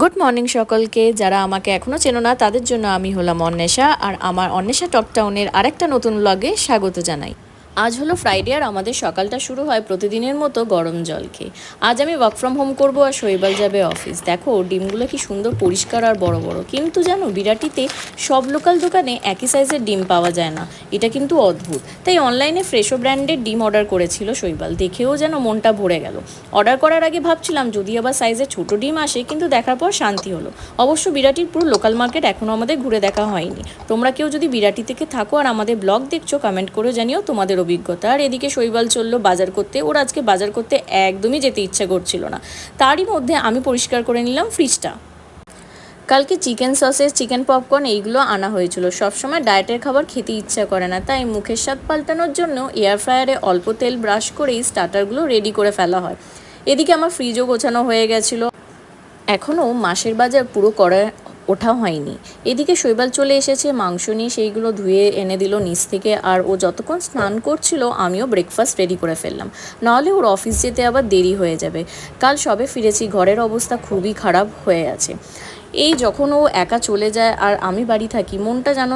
Good morning সকলকে। যারা আমাকে এখনও চেনো না, তাদের জন্য আমি হলাম অন্বেষা, আর আমার অন্বেষা টকটাউনের আরেকটা নতুন ব্লগে স্বাগত জানাই। আজ হলো ফ্রাইডে আর আমাদের সকালটা শুরু হয় প্রতিদিনের মতো গরম জল খেয়ে আজ আমি ওয়ার্ক ফ্রম হোম করব আর শৈবাল যাবে অফিস দেখো, ডিমগুলো কি সুন্দর পরিষ্কার আর বড় বড়। কিন্তু জানো, বিরাটিতে সব লোকাল দোকানে একই সাইজের ডিম পাওয়া যায় না। এটা কিন্তু অদ্ভুত। তাই অনলাইনে ফ্রেশো ব্র্যান্ডের ডিম অর্ডার করেছিল শৈবাল। দেখেও যেন মনটা ভরে গেল। অর্ডার করার আগে ভাবছিলাম, যদি আবার সাইজে ছোট ডিম আসে, কিন্তু দেখার পর শান্তি হলো। অবশ্য বিরাটির পুরো লোকাল মার্কেট এখনও আমাদের ঘুরে দেখা হয়নি। তোমরা কেউ যদি বিরাটি থেকে থাকো আর আমাদের ব্লগ দেখছ কমেন্ট করে জানিও তোমাদের অভিজ্ঞতা। আর এদিকে শৈবাল চলল বাজার করতে। ওর আজকে বাজার করতে একদমই যেতে ইচ্ছা করছিল না। তারই মধ্যে আমি পরিষ্কার করে নিলাম ফ্রিজটা। কালকে চিকেন সসেস, চিকেন পপকর্ন এইগুলো আনা হয়েছিল। সবসময় ডায়েটের খাবার খেতে ইচ্ছা করে না। তাই মুখের স্বাদ পাল্টানোর জন্য এয়ার ফ্রায়ারে অল্প তেল ব্রাশ করেই স্টার্টারগুলো রেডি করে ফেলা হয়। এদিকে আমার ফ্রিজও গোছানো হয়ে গেছিল। এখনও মাসের বাজার পুরো করা ওঠা হয়নি। এদিকে শৈবাল চলে এসেছে, মাংস নিয়ে সেইগুলো ধুয়ে এনে দিল নিচ থেকে, আর ও যতক্ষণ স্নান করছিল আমিও ব্রেকফাস্ট রেডি করে ফেললাম। নাহলে ওর অফিস যেতে আবার দেরি হয়ে যাবে। কাল সবে ফিরেছি, ঘরের অবস্থা খুবই খারাপ হয়ে আছে। এই যখন ও একা চলে যায় আর আমি বাড়ি থাকি, মনটা যেন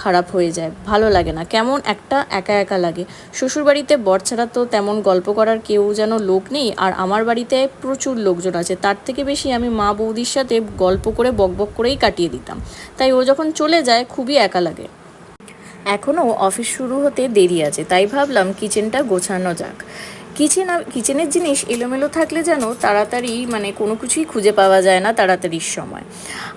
খারাপ হয়ে যায়, ভালো লাগে না। কেমন একটা একা একা লাগে। শ্বশুরবাড়িতে বর ছাড়া তো তেমন গল্প করার কেউ যেন লোক নেই, আর আমার বাড়িতে প্রচুর লোকজন আছে। তার থেকে বেশি আমি মা বৌদির সাথে গল্প করে বকবক করেই কাটিয়ে দিতাম। তাই ও যখন চলে যায়, খুবই একা লাগে। এখনও অফিস শুরু হতে দেরি আছে, তাই ভাবলাম কিচেনটা গোছানো যাক। কিচেন কিচেনের জিনিস এলোমেলো থাকলে যেন তাড়াতাড়ি মানে কোনো কিছুই খুঁজে পাওয়া যায় না তাড়াতাড়ির সময়।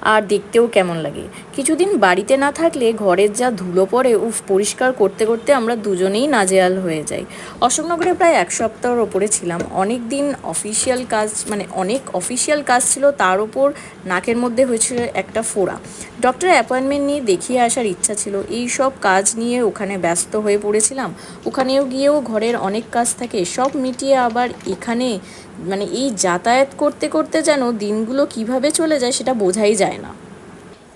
আর দেখতেও কেমন লাগে। কিছুদিন বাড়িতে না থাকলে ঘরের যা ধুলো পড়ে, উফ, পরিষ্কার করতে করতে আমরা দুজনেই নাজেয়াল হয়ে যাই। অশোকনগরে প্রায় এক সপ্তাহর ওপরে ছিলাম। অনেক দিন অফিসিয়াল কাজ মানে অনেক অফিসিয়াল কাজ ছিল, তার ওপর নাকের মধ্যে হয়েছিল একটা ফোড়া। ডক্টর অ্যাপয়েন্টমেন্ট নিয়ে দেখিয়ে আসার ইচ্ছা ছিল। এই সব কাজ নিয়ে ওখানে ব্যস্ত হয়ে পড়েছিলাম। ওখানেও গিয়েও ঘরের অনেক কাজ থাকে সব মিটিয়ে আবার এখানে মানে এই যাতায়াত করতে করতে যেন দিনগুলো কীভাবে চলে যায় সেটা বোঝাই যায় না।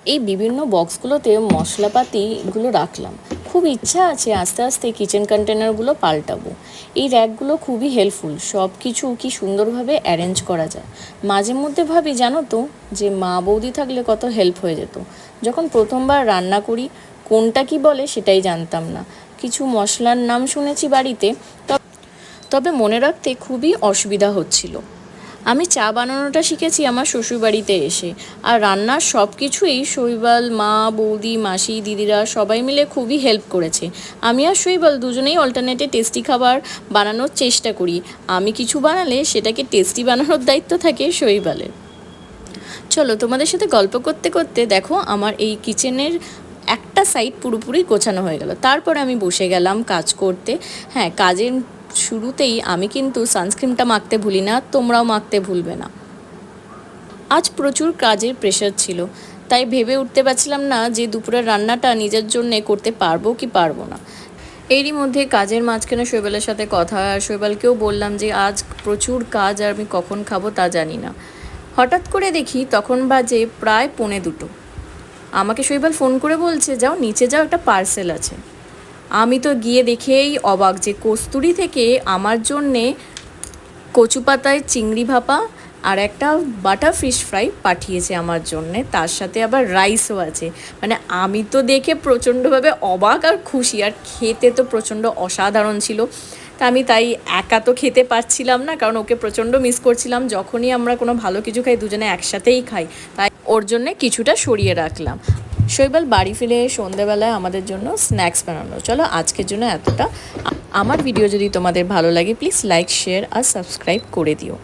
এই বিভিন্ন বক্সগুলোতে মশলাপাতিগুলো রাখলাম। খুব ইচ্ছা আছে আস্তে আস্তে কিচেন কন্টেনারগুলো পাল্টাবো। এই র্যাকগুলো খুবই হেল্পফুল সব কিছু কি সুন্দরভাবে অ্যারেঞ্জ করা যায়। মাঝে মধ্যে ভাবি, জানো তো, যে মা বৌদি থাকলে কত হেল্প হয়ে যেত। যখন প্রথমবার রান্না করি, কোনটা কি বলে সেটাই জানতাম না। কিছু মশলার নাম শুনেছি বাড়িতে তবে মনে রাখতে খুবই অসুবিধা হচ্ছিল। আমি চা বানানোটা শিখেছি আমার শ্বশুরবাড়িতে এসে। আর রান্নার সব কিছুই শৈবাল, মা, বৌদি, মাসি, দিদিরা সবাই মিলে খুবই হেল্প করেছে। আমি আর শৈবাল দুজনেই অল্টারনেটে টেস্টি খাবার বানানোর চেষ্টা করি। আমি কিছু বানালে সেটাকে টেস্টি বানানোর দায়িত্ব থাকে শৈবালের। চলো তোমাদের সাথে গল্প করতে করতে দেখো আমার এই কিচেনের একটা সাইড পুরোপুরি গোছানো হয়ে গেল। তারপর আমি বসে গেলাম কাজ করতে। হ্যাঁ কাজের শুরুতেই আমি কিন্তু সানস্ক্রিনটা মাখতে ভুলি না, তোমরাও মাখতে ভুলবে না। আজ প্রচুর কাজের প্রেশার ছিল, তাই ভেবে উঠতে পারছিলাম না যে দুপুরের রান্নাটা নিজের জন্যে করতে পারব কি পারব না। এরই মধ্যে কাজের মাঝখানে শৈবালের সাথে কথা, আর শৈবালকেও বললাম যে আজ প্রচুর কাজ আর আমি কখন খাব তা জানি না। হঠাৎ করে দেখি তখন বাজে প্রায় পৌনে দুটো। আমাকে শৈবাল ফোন করে বলছে, যাও, নিচে যাও, একটা পার্সেল আছে। আমি তো গিয়ে দেখেই অবাক যে কস্তুরি থেকে আমার জন্যে কচু পাতায় চিংড়ি ভাপা আর একটা বাটার ফিশ ফ্রাই পাঠিয়েছে আমার জন্যে। তার সাথে আবার রাইসও আছে। মানে আমি তো দেখে প্রচণ্ডভাবে অবাক আর খুশি। আর খেতে তো প্রচণ্ড অসাধারণ ছিল। তা আমি তাই একা তো খেতে পারছিলাম না, কারণ ওকে প্রচণ্ড মিস করছিলাম। যখনই আমরা কোনো ভালো কিছু খাই, দুজনে একসাথেই খাই। তাই ওর জন্যে কিছুটা সরিয়ে রাখলাম। শৈবাল বাড়ি ফিরে সন্ধেবেলায় আমাদের জন্য স্ন্যাক্স বানানো চলো আজকের জন্য এতটা। আমার ভিডিও যদি তোমাদের ভালো লাগে প্লিজ লাইক শেয়ার আর সাবস্ক্রাইব করে দিও।